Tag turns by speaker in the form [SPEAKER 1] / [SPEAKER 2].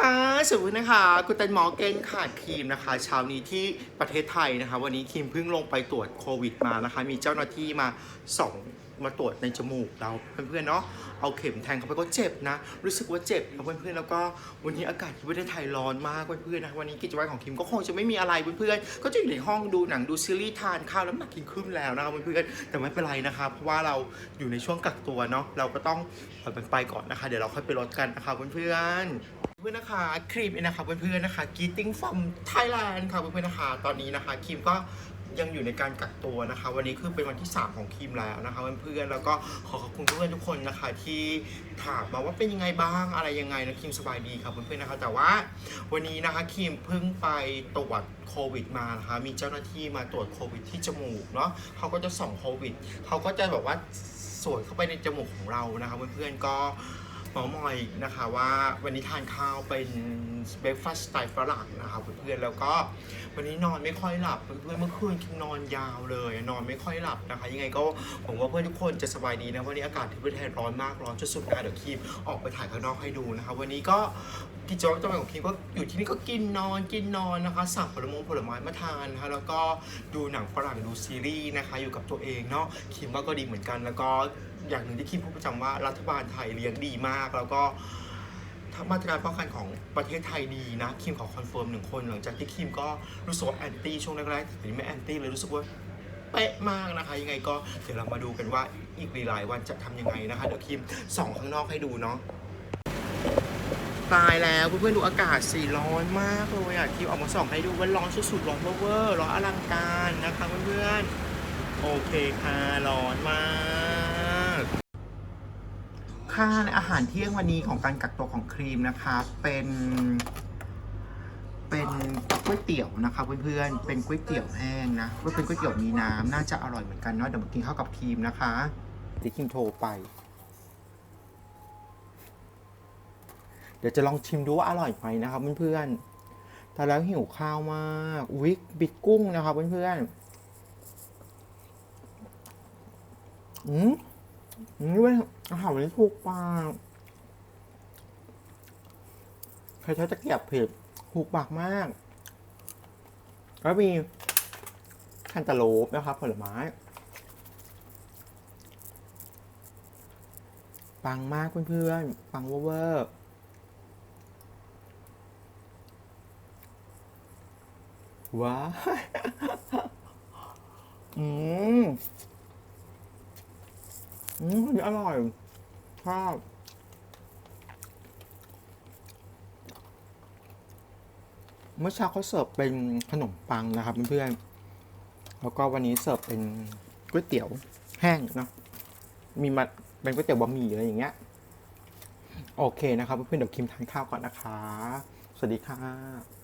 [SPEAKER 1] ค่ะสวัสดีนะคะคุณตันหมอเกนขาดครีมนะคะเช้านี้ที่ประเทศไทยนะคะ วันนี้ครีมเพิ่งลงไปตรวจโควิดมานะคะ มีเจ้าหน้าที่มาส่องมาตรวจในจมูกเราเพื่อนๆเนาะเอาเข็มแทงเข้าไปก็เจ็บนะ รู้สึกว่าเจ็บนะเพื่อนๆแล้วก็วันนี้อากาศที่ประเทศไทยร้อนมากเพื่อนๆนะวันนี้กิจวัตรของคิมก็คงจะไม่มีอะไรเพื่อนๆก็จะอยู่ในห้องดูหนังดูซีรีส์ทานข้าวแล้วหนักกินขึ้นแล้วนะครับเพื่อนๆแต่ไม่เป็นไรนะคะเพราะว่าเราอยู่ในช่วงกักตัวเนาะเราก็ต้องปล่อยมันไปก่อนนะคะ เดี๋ยวเราค่อยไปลดกันนะคะเพื่อนๆ เพื่อนนะคะครีมเองนะคะเพื่อนๆนะคะ Getting from Thailand ค่ะเพื่อนๆนะคะตอนนี้นะคะครีมก็ยังอยู่ในการกักตัวนะคะ วันนี้คือเป็นวันที่ 3 ของครีมแล้วนะคะเพื่อนๆแล้วก็ขอขอบคุณเพื่อนทุกคนนะคะ ที่ถามมาว่าเป็นยังไงบ้างอะไรยังไงนะครีมสบายดีครับเพื่อนๆนะคะ แต่ว่าวันนี้นะคะครีมเพิ่งไปตรวจโควิดมานะคะมีเจ้าหน้าที่มาตรวจโควิดที่จมูกเนาะเขาก็จะส่องโควิดเขาก็จะแบบว่าสวดเข้าไปในจมูกของเรานะคะเพื่อนๆก็ หมอมอยนะคะว่าวันนี้ทานข้าวเป็นเบรคฟาสต์สไตล์ฝรั่งนะคะเพื่อนๆแล้วก็วันนี้นอนไม่ค่อยหลับเพื่อนๆเมื่อคืนคิมนอนยาวเลย นอนไม่ค่อยหลับนะคะ ยังไงก็ผมว่าเพื่อนทุกคนจะสบายดีนะวันนี้อากาศที่ประเทศร้อนมากร้อนจนสุดนะเดี๋ยวคีมออกไปถ่ายข้างนอกให้ดูนะคะ วันนี้ก็กิจวัตรประจำวันของคีมก็อยู่ที่นี่ก็กินนอนกินนอนนะคะ สั่งผลไม้ผลไม้มาทานนะคะแล้วก็ดูหนังฝรั่งดูซีรีส์นะคะ อยู่กับตัวเองเนาะคิมว่าก็ดีเหมือนกันแล้วก็อย่างหนึ่งที่คิมพูดประจำว่ารัฐบาลไทยเลี้ยงดีมาก แล้วก็มาตรการป้องกันของประเทศไทยดีนะคิมขอคอนเฟิร์มหนึ่งคนหลังจากที่คิมก็รู้สึกว่าแอนตี้ช่วงแรกๆแต่นี้ไม่แอนตี้เลยรู้สึกว่าเป๊ะมากนะคะ ยังไงก็เดี๋ยวเรามาดูกันว่าอีกหลายวันจะทำยังไงนะคะ เดี๋ยวคิมส่องข้างนอกให้ดูเนาะตายแล้วเพื่อนๆดูอากาศสีร้อนมากเลยอะคิมออกมาส่องให้ดูว่าร้อนสุดๆร้อนเวอร์ร้อนอลังการนะคะเพื่อนๆโอเคค่ะร้อนมาก ค่าอาหารเที่ยงวันนี้ของการกักตัวของครีมนะคะ เป็น เป็นก๋วยเตี๋ยวนะคะเพื่อนๆ เป็นก๋วยเตี๋ยวแห้งนะว่าเป็นก๋วยเตี๋ยวมีน้ำน่าจะอร่อยเหมือนกันเนาะเดี๋ยวมากินข้าวกับครีมนะคะเดี๋ยวครีมโทรไป เดี๋ยวจะลองชิมดูว่าอร่อยไหมนะครับเพื่อนๆแต่แล้วหิวข้าวมากอุ๊ยบิดกุ้งนะครับเพื่อนๆอืม นี่เป็นอาหารที่ถูกปากใครใช้ตะเกียบเผ็ดถูกปากมาก แล้วมีแคนตาลูปนะครับ ผลไม้ ปังมากเพื่อนๆ ปังเวอร์ว้าอืม อืมอร่อยชอบเมื่อเช้าเขาเสิร์ฟเป็นขนมปังนะครับเพื่อนๆ แล้วก็วันนี้เสิร์ฟเป็นก๋วยเตี๋ยวแห้งเนาะ มีมาเป็นก๋วยเตี๋ยวบะหมี่อะไรอย่างเงี้ย โอเคนะครับเพื่อนๆเดี๋ยวคิมทานข้าวก่อนนะคะ สวัสดีค่ะ